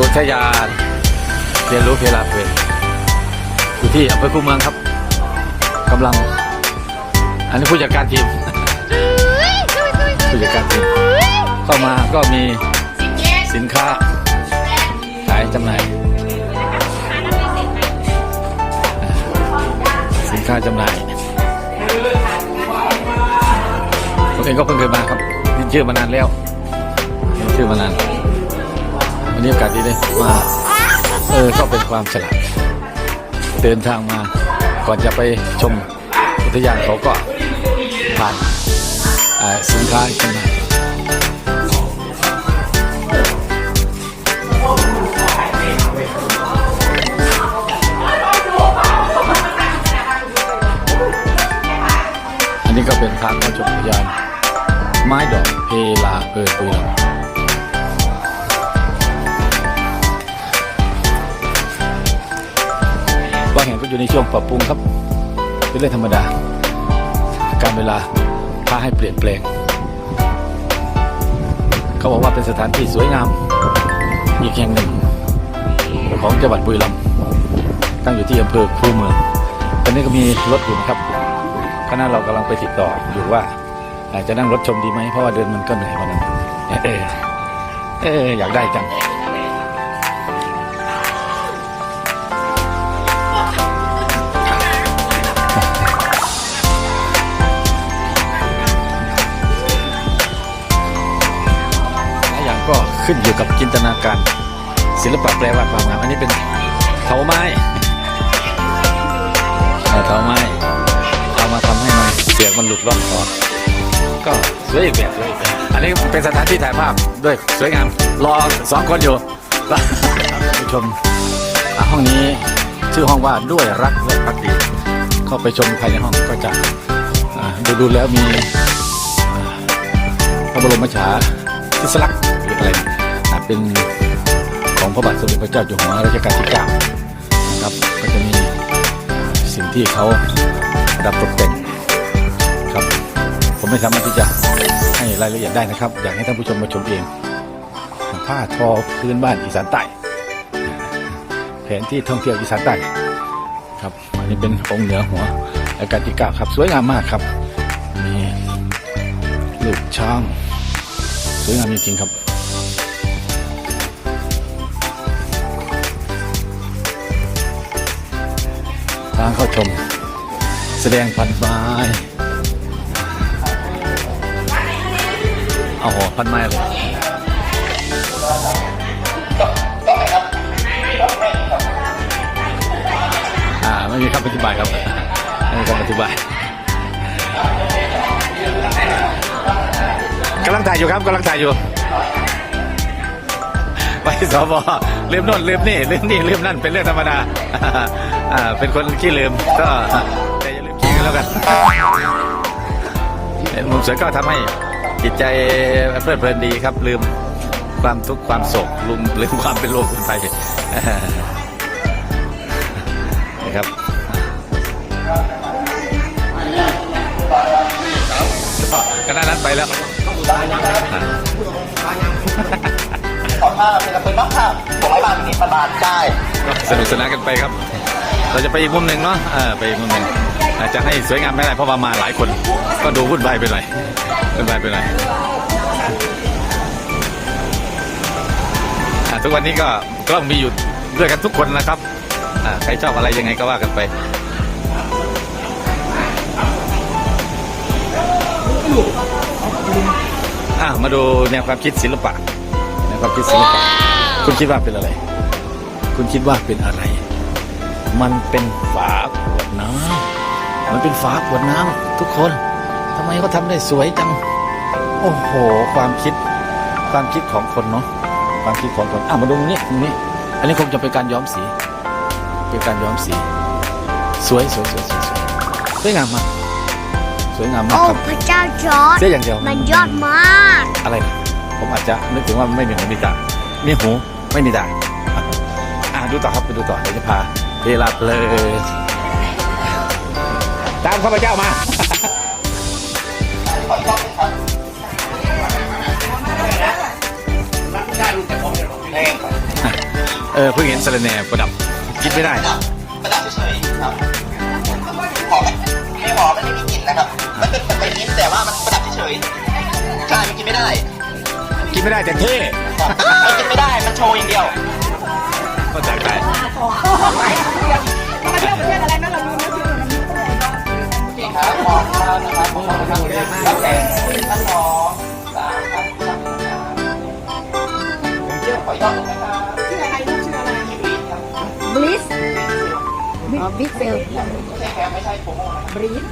อุทยานเรียนรู้เพลาเพลินอยู่ที่อำเภอคูเมืองครับกำลัง อันนี้ผู้จัดการทีมผู้จัดการทีมเข้ามาก็มีสินค้าขายจำหน่ายสินค้าจำหน่ายผมเองก็เพิ่งเคยมาครับยินชื่อมานานแล้วยินชื่อมานาน วันนี้โอกาสดีเลยมาเออก็เป็นความฉลาดเดินทางมาก่อนจะไปชมอุทยานเขาก็ผ่านอ่าสินค้าจำหน่าอันนี้ก็เป็นทางเข้าชมอุทยานไม้ดอกเพลาเปิดปุยลำบางแห่งก็ อยู่ในช่วงปรับปรุงครับ เป็นเรื่องธรรมดา การเวลาพาให้เปลี่ยนแปลง เขาบอกว่าเป็นสถานที่สวยงาม อีกแห่งหนึ่ง ของจังหวัดบุรีรัมย์ตั้งอยู่ที่อำเภอคูเมืองตอนนี้ก็มีรถอยู่นะครับคณะเรากำลังไปติดต่ออยู่ว่าอาจจะนั่งรถชมดีไหมเพราะว่าเดินมันก็เหนื่อยวันนั้นเออเอออยากได้จัง ขึ้นอยู่กับจินตนาการ ศิลปะแปลว่าความงามอันนี้เป็นเถาไม้เถาไม้เอามาทำให้มันเสียงมันหลุดร่องออกก็สวยอีกแบบสวยอันนี้เป็นสถานที่ถ่ายภาพด้วยสวยงามรอสองคนอยู่ผู้ชมห้องนี้ชื่อห้องว่าด้วยรักและพักดีเข้าไปชมภายในห้องก็จะดูดูแล้วมีพระบรมฉายาทิศลักษณ์หรืออะไร เป็นของพระบาทสมเด็จพระเจ้าอยู่หัวรัชกาลที่เก้านะครับก็จะมีสิ่งที่เขาประดับตกแต่งครับ ผมไม่สามารถที่จะให้รายละเอียดได้นะครับ อยากให้ท่านผู้ชมมาชมเองผ้าทอพื้นบ้านอีสานใต้แผนที่ท่องเที่ยวอีสานใต้ครับอันนี้เป็นองค์เหนือหัวรัชกาลที่เก้าครับ สวยงามมากครับ มีลูกช้าง สวยงามจริงๆครับ ทางเข้าชม แสดงพันไม้เอาหัวพันไม้เลยอ่าไม่มีคำอธิบายครับไม่มีคำอธิบายกำลังถ่ายอยู่ครับกำลังถ่ายอยู่ไปสบลืมโน่นลืมนี่ลืมนี่ลืมนั่นเป็นเรื่องธรรมดา อ่าเป็นคนขี้ลืมก็แต่อย่าลืมขี้กันแล้วกันเห็นมุมสวยก็ทำให้จิตใจเพลิดเพลินดีครับ ลืมความทุกข์ความโศกลืมลืมความเป็นโรคคนไปนะครับก็น่านั้นไปแล้วขอผ้าเป็นกระเป๋าน้องค่ะสองร้อยบาทสิบบาทได้ก็สนุกสนานกันไปครับ เราจะไปอีกมุมหนึ่งเนาะเออไปอีกมุมหนึ่งอาจจะให้สวยงามไม่ได้เพราะว่ามาหลายคน ก็ดูวุ่นวายไปหน่อยวุ่นวายไปหน่อยอะทุกวันนี้ก็กล้องมีอยู่ด้วยกันทุกคนนะครับอะใครชอบอะไรยังไงก็ว่ากันไปอะมาดูแนวความคิดศิลปะแนวความคิดศิลปะ คุณคิดว่าเป็นอะไร คุณคิดว่าเป็นอะไร มันเป็นฝาขวดน้ำมันเป็นฝาขวดน้ำทุกคนทำไมเขาทำได้สวยจัง โอ้โห ความคิด ความคิดของคนเนาะ ความคิดของคนอะมาดูตรงนี้ตรงนี้ อันนี้คงจะเป็นการย้อมสี เป็นการย้อมสี สวยสวยสวยสวยสวยสวยงามมาก สวยงามมากโอ้ครับ พระเจ้าจอร์ดเสียอย่างเดียว มันยอดมากอะไรนะผมอาจจะนึกถึงว่าไม่มีหูมีตามีหูไม่มีตาอะดูต่อครับไปดูต่อเดี๋ยวจะพา เวลาเพลินตามข้าพเจ้ามาขออีกรอบหนึงครับเร่งครับเออเพิ่งเห็นสะระแหน่ประดับกินไม่ได้ประดับประดับเฉยๆครับหอมไหมไม่หอมมันไม่มีกลิ่นนะครับ มันเป็นเป็นใบมิ้นท์แต่ว่ามันประดับเฉยๆใช่มันกินไม่ได้ กินไม่ได้แต่เท่มันกินไม่ได้ มันโชว์อย่างเดียว ก็จากใจครับขอบคุณนะครับขอบคุณครับตั้งแต่ท่านสอสามครับผมเชื่อขออีกรอบหนึงนะครับบลิสอ๋อบิ๊กเซลไม่ใช่แคมไม่ใช่โปรโมนะครับบลิส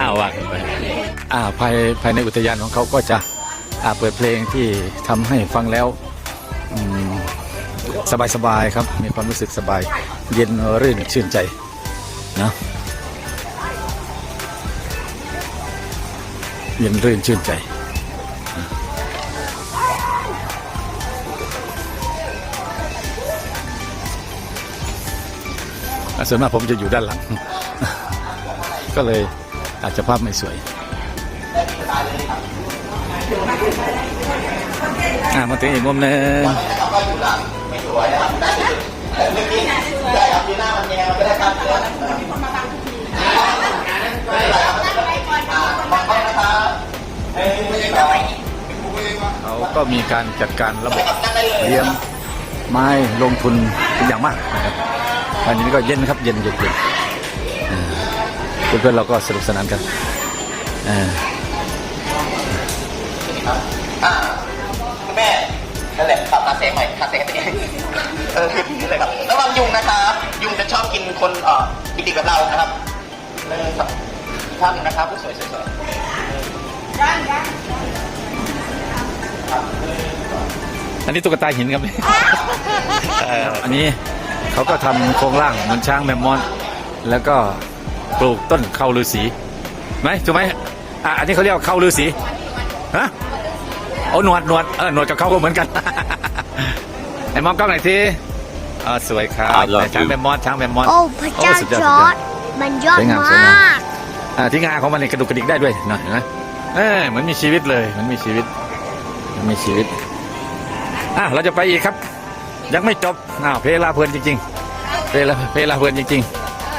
อ้าวว่ากันไปอ่าภายภายในอุทยานของเขาก็จะอ่าเปิดเพลงที่ทำให้ฟังแล้วอืม สบายๆครับ มีความรู้สึกสบาย เย็นรื่นชื่นใจนะเย็นรื่นชื่นใจอส่วนมากผมจะอยู่ด้านหลัง ก็เลยอาจจะภาพไม่สวยอ่ามาถึงอีกมุมหนึง ไม่สวยครับได้แต่เมื่อกี้ได้ครับดูหน้ามันแนวไปได้ครับเดี๋ยวไม่เป็นไรครับอ่ามองกล้อนะครับเอ้ยไม่ใช่ครับเขาก็มีการจัดการระบบเลี้ยงไม้ลงทุนเป็นอย่างมากนะครับอันนี้ก็เย็นครับเย็นเย็นเย็นเพื่อนๆเราก็สนุกสนานกันอ่าอ่าคุณแม่ นั่นแหละปรับตาเสียงใหม่ตาเสียงเป็นยังไงเออนี่เลยครับระวังยุงนะครับยุงจะชอบกินคนเอ่อดิบๆแบบเรานะครับหนึ่งสองอีกท่านหนึ่งนะครับผู้สวยสวยๆอันนี้ตุ๊กตาหินครับเอ่ออันนี้เขาก็ทำโครงร่างเหมือนช้างแมมมอน แล้วก็ปลูกต้นเข้าฤาษีไหมถูกไหมอะอันนี้เขาเรียกว่าเข้าฤาษีฮะ โอ้หนวดหนวดเออหนวดกับเขาก็เหมือนกันไอ้มองกล้องหน่อยทีอ่าสวยครับ I love ช้าง you แมมมอนช้างแมมมอนโอ้พระเจ้าสุดยอดจสุดอยอร์ดดมันยอดสวยงามมสวยงามาก อ่าที่งาของมันนี่กระดุกกระดิกได้ด้วยหน่อยเห็นไหมเออเหมือนมีชีวิตเลยเหมันมีชีวิตเหมันมีชีวิตอะเราจะไปอีกครับ ยังไม่จบอ้าวเพลาเพลินจริง ๆ เพลาเพลาเพลินจริง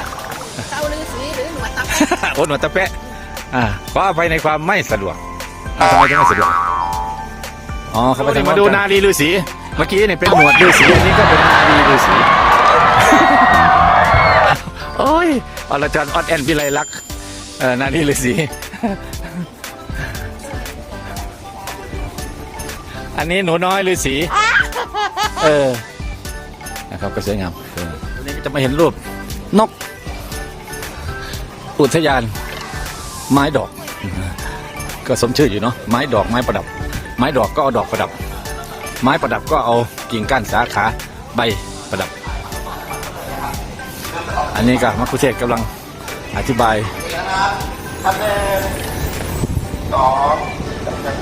ๆเจ้าลือสีหรือหนวดตาโอ้หนวดตะเปะอ่าขออภัยในความไม่สะดวกอ่าทำไมถึงไม่สะดวก อ๋อเขาไปมาดูนาลีฤาษีเมื่อกี้เนี่ยเป็นหนวดฤาษีอันนี้ก็เป็นนาลีฤาษีโอ้ยอรจันออดแอนพิไลลักษณ์เออนาลีฤาษีอันนี้หนูน้อยฤาษีเออนะครับก็สวยงามเออวันนี้ก็จะมาเห็นรูปนก อุทยาน ไม้ดอก ก็สมชื่ออยู่เนาะไม้ดอกไม้ประดับ ไม้ดอกก็เอาดอกประดับ ไม้ประดับก็เอากิ่งก้านสาขาใบประดับ อันนี้ก็มัคคุเทศกำลังอธิบายนะครับท่านหนึ่งสอง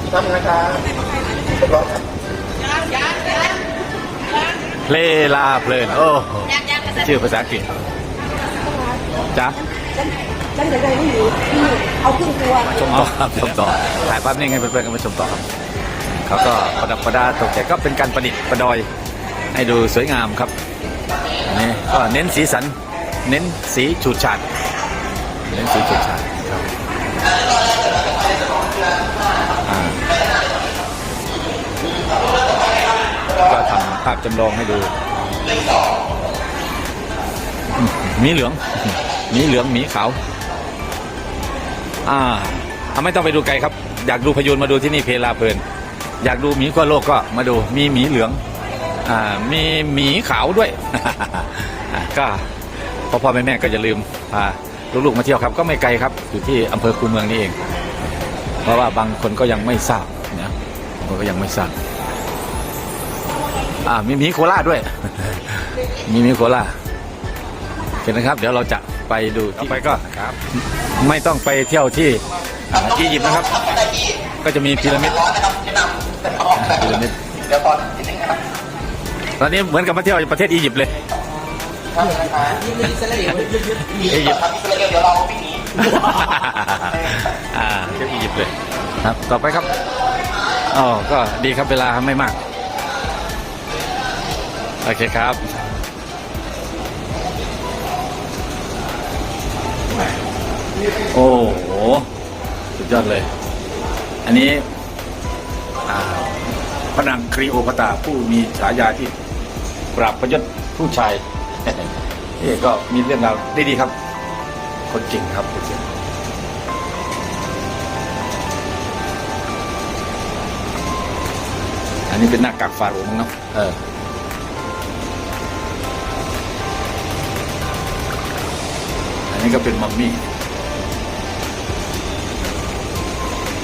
อีกท่านหนึ่งนะครับรอบครับเลลาเพลินโอ้โหชื่อภาษาอังกฤษจ้ะฉันจะได้ไม่อยู่ที่เอาครึ่งตัวชมต่อครับชมต่อถ่ายภาพนิ่งให้เพื่อนๆกันมาชมต่อครับ เขาก็ประดับประดาตกแต่ก็เป็นการประดิษฐ์ประดอยให้ดูสวยงามครับนี่ก็เน้นสีสัน เน้นสีฉูดฉาดเน้นสีฉูดฉาดครับก็ทำภาพจำลองให้ดูมีเหลืองมีเหลืองมีขาว อ่าไม่ต้องไปดูไกลครับ อยากดูพยูนมาดูที่นี่เพลาเพลิน อยากดูหมีขั้วโลกก็มาดูมีหมีเหลืองอ่ามีหมีขาวด้วยอะก็พ่อพ่อแม่แม่ก็อย่าลืมพาลูกๆมาเที่ยวครับ ก็ไม่ไกลครับ อยู่ที่อำเภอคูเมืองนี่เอง เพราะว่าบางคนก็ยังไม่ทราบนะบางคนก็ยังไม่ทราบอ่ามีหมีโคราชด้วย มีหมีโคราชโอเคนะครับ เดี๋ยวเราจะไปดูที่ไปก็ครับไม่ต้องไปเที่ยวที่อ่าอียิปต์นะครับได้ที่ก็จะมีพีระมิด ร้อนนะครับแนะนำแต่ออกนะคพีรับระมิดเดี๋ยวก่อนนิดนึงนะครับตอนนี้เหมือนกับมาเที่ยวประเทศอียิปต์เลยท่านหนึ่งนะครับอียิปต์ครับอิสราเอลเดี๋ยวเราวิ่งหนีอ่าเชฟอียิปต์เลย ครับ ต่อไปครับอ๋อก็ดีครับเวลาไม่มาก โอเคครับโอ้โห สุดยอดเลย อันนี้อ่า พระนางครีโอพตาผู้มีฉายาที่ปราบประยศผู้ชายนี่ก็มีเรื่องราวได้ดีครับ คนจริงครับคนจริงอันนี้เป็นหน้ากากฟาโรห์มั้งเนาะเอออันนี้ก็เป็นมัมมี่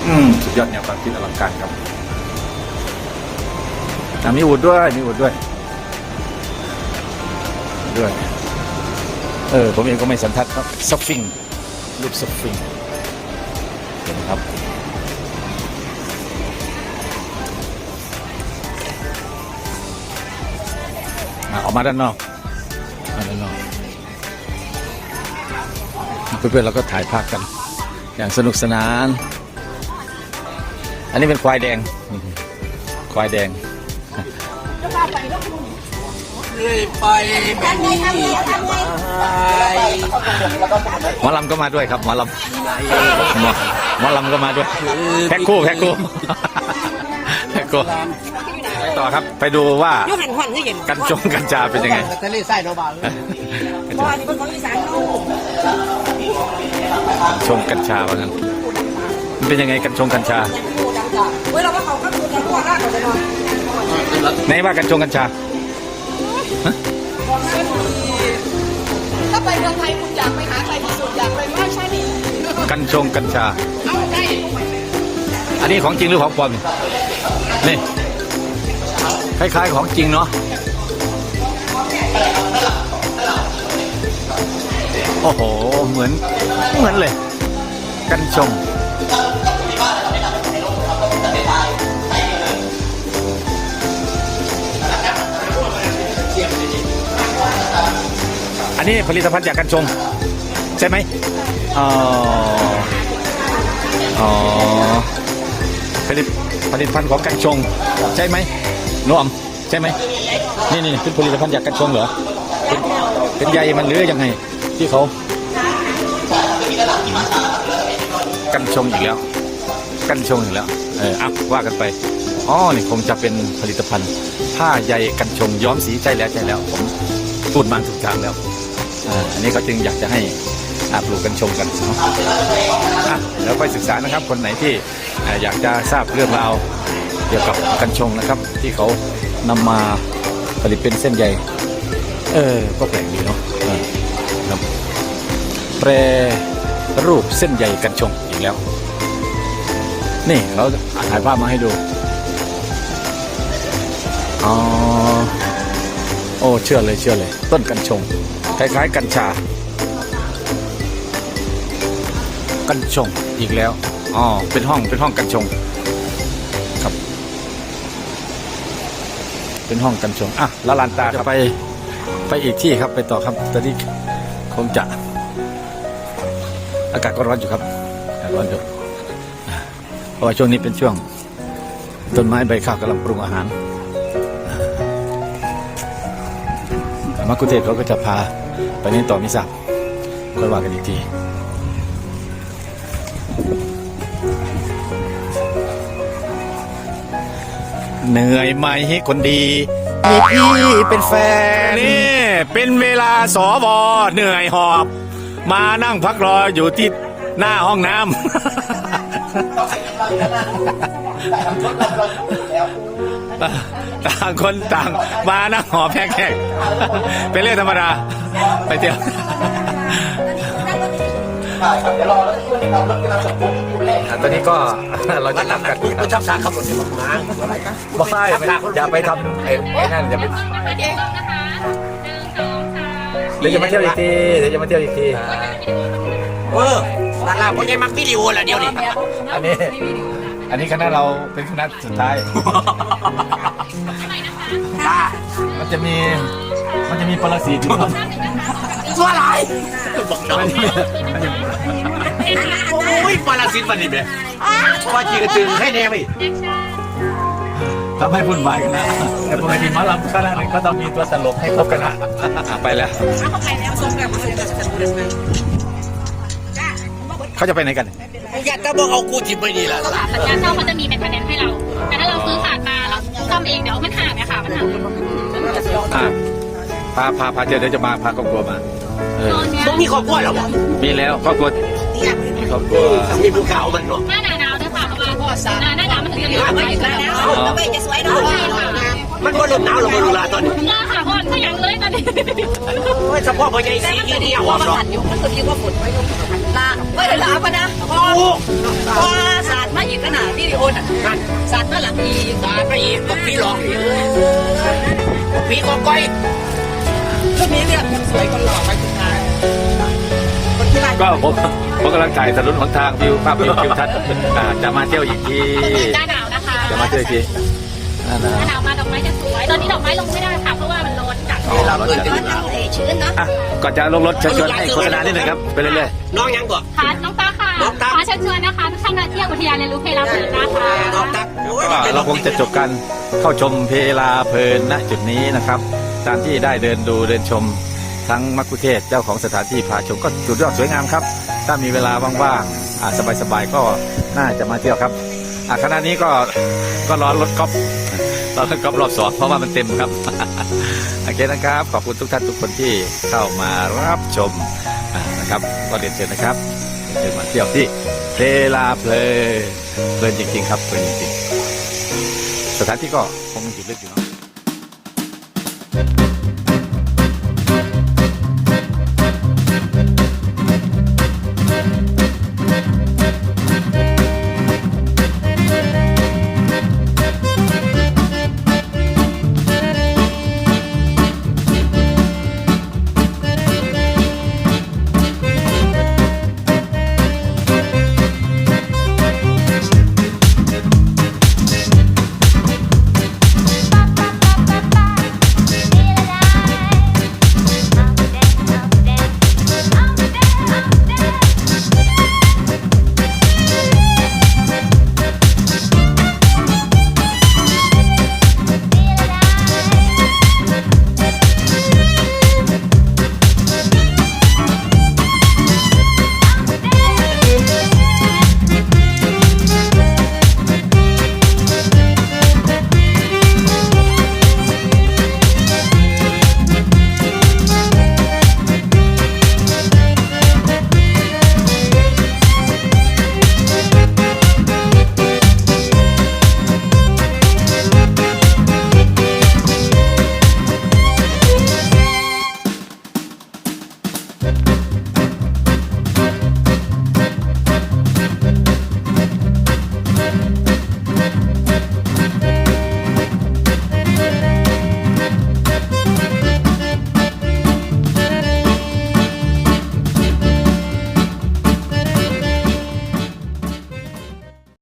อืม สุดยอดเนี่ยความคิดอลังการครับ มีอุดด้วย มีอุดด้วย ด้วย เออ ผมเองก็ไม่สันทัดครับซัฟฟิงรูปซัฟฟิงเห็นไหมครับอออกมาด้านนอกมาด้านนอก เพื่อนๆเราก็ถ่ายภาพกัน อย่างสนุกสนาน อันนี้เป็นควายแดง ควายแดง ทำไงทำไงทำไงหมอลำก็มาด้วยครับหมอลำหมอหมอลำก็มาด้วยแพ็คคู่แพ็คคู่แพ็คคู่ไปต่อครับไปดูว่ายูหันหันที่เห็นกัญชงกัญชาเป็นยังไงทะเลทรายโนบาลบอลนี่เป็นคนอีสานลูกกัญชงกัญชาว่างั้นมันเป็นยังไงกัญชงกัญชาดูดังจ้ะเว้ยเราก็เขาก็ดูกันทั่วหน้าเขาจะนอนไหนว่ากัญชงกัญชา ถ้าไปเมืองไทยคุณอยากไปหาใครที่สุดอยากไปว่าใช่ดิกัญชงกัญชา เอาได้อันนี้ของจริงหรือของปลอมนี่คล้ายๆของจริงเนาะโอ้โห เหมือนเหมือนเลย กัญชง นี้ผลิตภัณฑ์จากกัญชง ใช่ไหมอ๋ออ๋อผลิตผลิตภัณฑ์ของกัญชง ใช่ไหมนวมใช่ไหมนี่นี่เป็นผลิตภัณฑ์จากกัญชงเหรอเป็นเป็นใยมันหรือยังไง ที่เขากัญชงอีกแล้ว กัญชงอีกแล้วเอออัพว่ากันไปอ๋อนี่คงจะเป็นผลิตภัณฑ์ผ้าใยกัญชงย้อมสีใช่แล้วใช่แล้วผมพูดมาถูกทางแล้ว อันนี้ก็จึงอยากจะให้อาปลูกกัญชงกันเนาะแล้วไปศึกษานะครับคนไหนที่อยากจะทราบเรื่องราวเกี่ยวกับกัญชงนะครับ ที่เขานำมาผลิตเป็นเส้นใยเออก็แปลกดีเนาะครับแปรรูปเส้นใยกัญชงอีกแล้ว นี่เขาถ่ายภาพมาให้ดูอ๋อ โอ้เชื่อเลยเชื่อเลย ต้นกัญชงคล้ายๆ กัญชา กัญชงอีกแล้วอ๋อเป็นห้องเป็นห้องกัญชงครับ เป็นห้องกัญชงอะละลานตาครับไป ไปอีกที่ครับไปต่อครับตอนนี้คงจะ อากาศก็ร้อนอยู่ครับอากาศร้อนอยู่อะเพราะว่าช่วงนี้เป็นช่วง ต้นไม้ใบข้าวกำลังปรุงอาหาร มักคุเทศเขาก็จะพาไปนี่ต่อมิสักค่อยว่ากันอีกทีเหนื่อยไหมคนดีมีพี่เป็นแฟนนี่เป็นเวลาสวเหนื่อยหอบ มานั่งพักรออยู่ที่หน้าห้องน้ำ ต่างคนต่างมานั่งหอบแขกๆเป็นเรื่องธรรมดา ไปเที่ยวเดี๋ยวรอแล้วช่วยเราเรื่องการจับกุมอยู่แรกตอนนี้ก็เราจะทำกันกูชอบสารขับรถที่ผมมาบอกได้อย่าไปทำไอ้ไอ้นั่นอย่าไปเดี๋ยวจะมาเที่ยวอีกทีเดี๋ยวจะมาเที่ยวอีกทีเออตลาดพวกนี้มักวิดีโอแหละเดียวนี่อันนี้ อันนี้คณะเราเป็นคณะสุดท้าย มันจะมีมันจะมีปรสิตอยู่สัวหลายบอกน้องโอ้ยปาราซินมันนี่เบ้ว่าจีกระตึงให้แน่ไปทำให้วุ่นวายกันนะแต่ปกติหมาลำคณะหนึงก็ต้องมีตัวตลกให้ครบกันนะอะไปแล้ว เขาจะไปไหนกันอยากจะบอกเอากูจิบไปดีละสัญญาเช่าเขาจะมีเป็นคะแนนให้เรา แต่ถ้าเราซื้อขาดมาเราซ่อมเองเดี๋ยวมันห่างเนี่ยค่ะมันห่างอะพาพาพาเจอเดี๋ยวจะมาพาครอบครัวมาเออตอนเนี้ยมึงมีครอบครัวเหรอวะมีแล้วครอบครัวมีครอบครัวมีภูเขามันเนาะหน้าหนาวด้วยค่ะประมาณหน้าหน้าหนาวมันถึงจะเหลือไว้อยู่แล้วอ๋อจะสวยเนาะใช่ค่ะมันก็เริ่มหนาวแล้วมาดูลาตอนนี้หน้าค่ะพ่ อนถ้ายังเลยตอนนี้โอ้ยเฉพาะพอใจสีที่นี่เอาว่าเนาะมันอยู่มันก็ดีกว่าฝนไว้ลงลาไม่ได้ลาปะนะพอพอสาดมาอีกขนาดวิดีโอน่ะสาดมาหลังอีกตาไปอีกบอกพี่หลอกอีกพี่ก็ก้อยก็มีเรื่องสวยคนหล่อไปทุกทางคนที่ไรก็ผมผมกำลังถ่ายถนนหนทางวิวภาพวิวทิวทัศน์จะมาเที่ยวอีกทีจะมาเที่ยวอีกที อ่านะหน้าหนาวมาดอกไม้จะสวย ตอนนี้ดอกไม้ลงไม่ได้ค่ะ เพราะว่ามันร้อนจัดอ๋อรถจัดมันทะเลชื้นนะอะก่อนจะลงรถเชิญชวนให้โฆษณานิดหนึ่งครับไปเรื่อยน้องยังบอกค่ะน้องตาค่ะน้องตา ขอเชิญชวนนะคะทุกท่านมาเที่ยวอุทยานเรียนรู้เพลาเพลินนะคะน้องตักๆก็เราคงจะจบการเข้าชมเพลาเพลินณจุดนี้นะครับตามที่ได้เดินดูเดินชมทั้งมักคุเทศก์เจ้าของสถานที่พาชมก็จุดยอดสวยงามครับ ถ้ามีเวลาว่างๆอ่าสบายๆก็น่าจะมาเที่ยวครับอะขณะนี้ก็ก็รอรถก๊อฟ รอรถก๊อฟรอบสองเพราะว่ามันเต็มครับโอเคนะครับ ขอบคุณทุกท่านทุกคนที่เข้ามารับชมนะครับก็เรียนเชิญนะครับเชิญมาเที่ยวที่เพลาเพลินเพลินจริงๆครับเพลินจริงๆสถานที่ก็คงมีจุดเล็กอยู่เนาะ